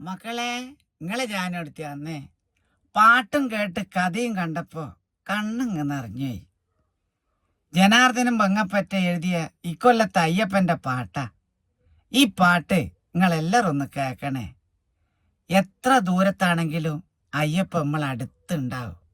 മക്കളെ നിങ്ങളെ ഞാനെടുത്തി അന്നേ പാട്ടും കേട്ട് കഥയും കണ്ടപ്പോൾ കണ്ണങ്ങ് നിറഞ്ഞുപോയി. ജനാർദ്ദനും ബങ്ങപ്പറ്റ എഴുതിയ ഇക്കൊല്ലത്തെ അയ്യപ്പന്റെ പാട്ടാ. ഈ പാട്ട് നിങ്ങളെല്ലാരും ഒന്ന് കേൾക്കണേ. എത്ര ദൂരത്താണെങ്കിലും അയ്യപ്പ നമ്മൾ അടുത്തുണ്ടാവും.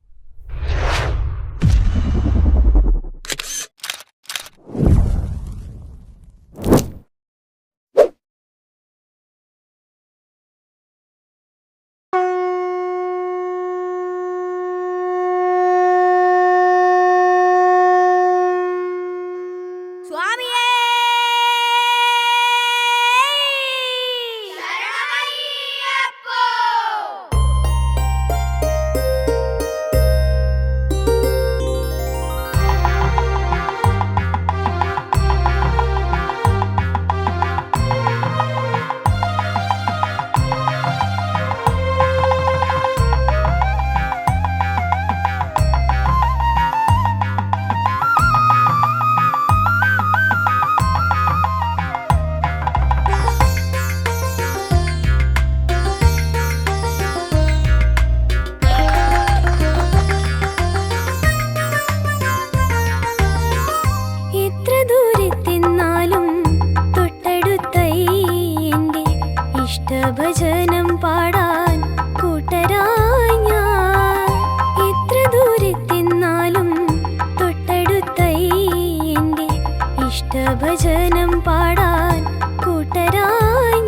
ഇഷ്ടഭജനം പാടാൻ കൂട്ടരായി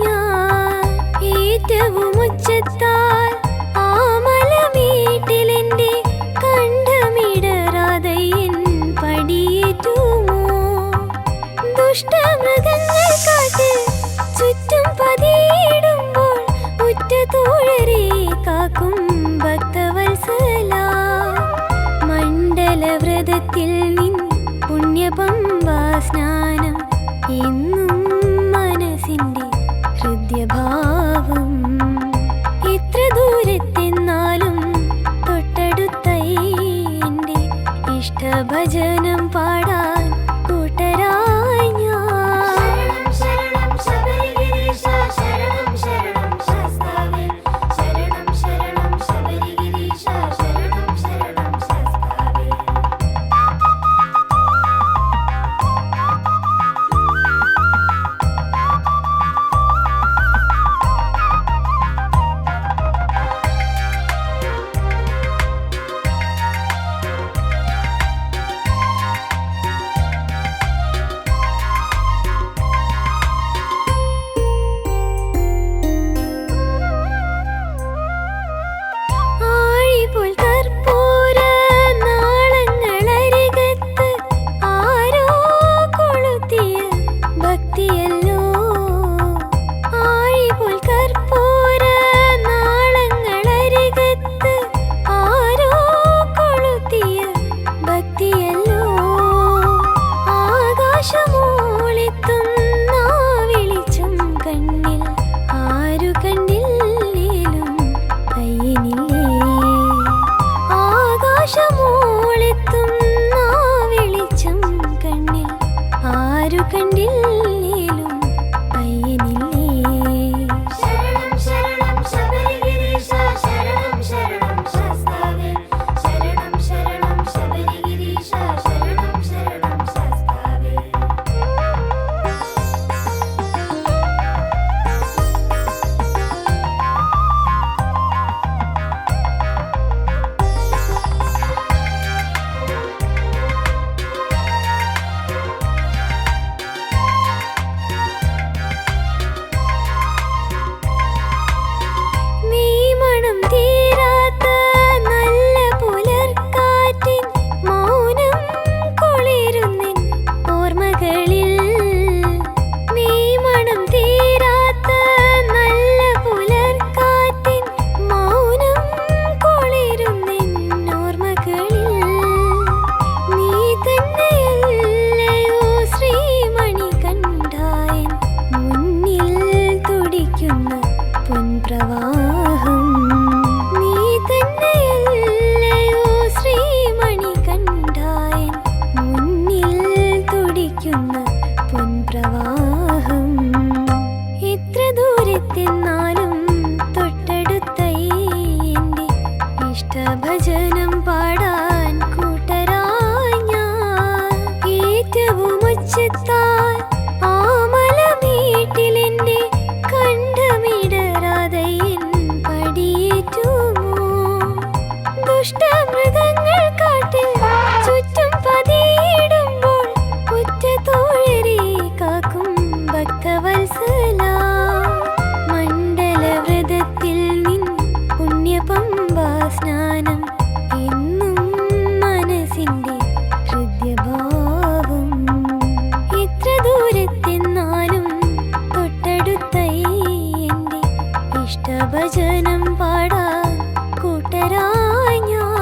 ഭക്തവത്സല. മണ്ഡലവ്രതത്തിൽ നിൻ പുണ്യപമ്പാ പ്രവാഹം. നീ തന്നെയല്ലയോ ശ്രീമണി കണ്ടായൻ? മുന്നിൽ തുടിക്കുന്ന പൊൻപ്രവാഹം. എത്ര ദൂരത്തെന്നാലും തൊട്ടടുത്ത എന്റെ ഇഷ്ടഭജനം പാടാൻ കൂട്ടരാ ഞാൻ. ഏറ്റവും ഉച്ചത്താൽ കൂട്ടരായി ഞാൻ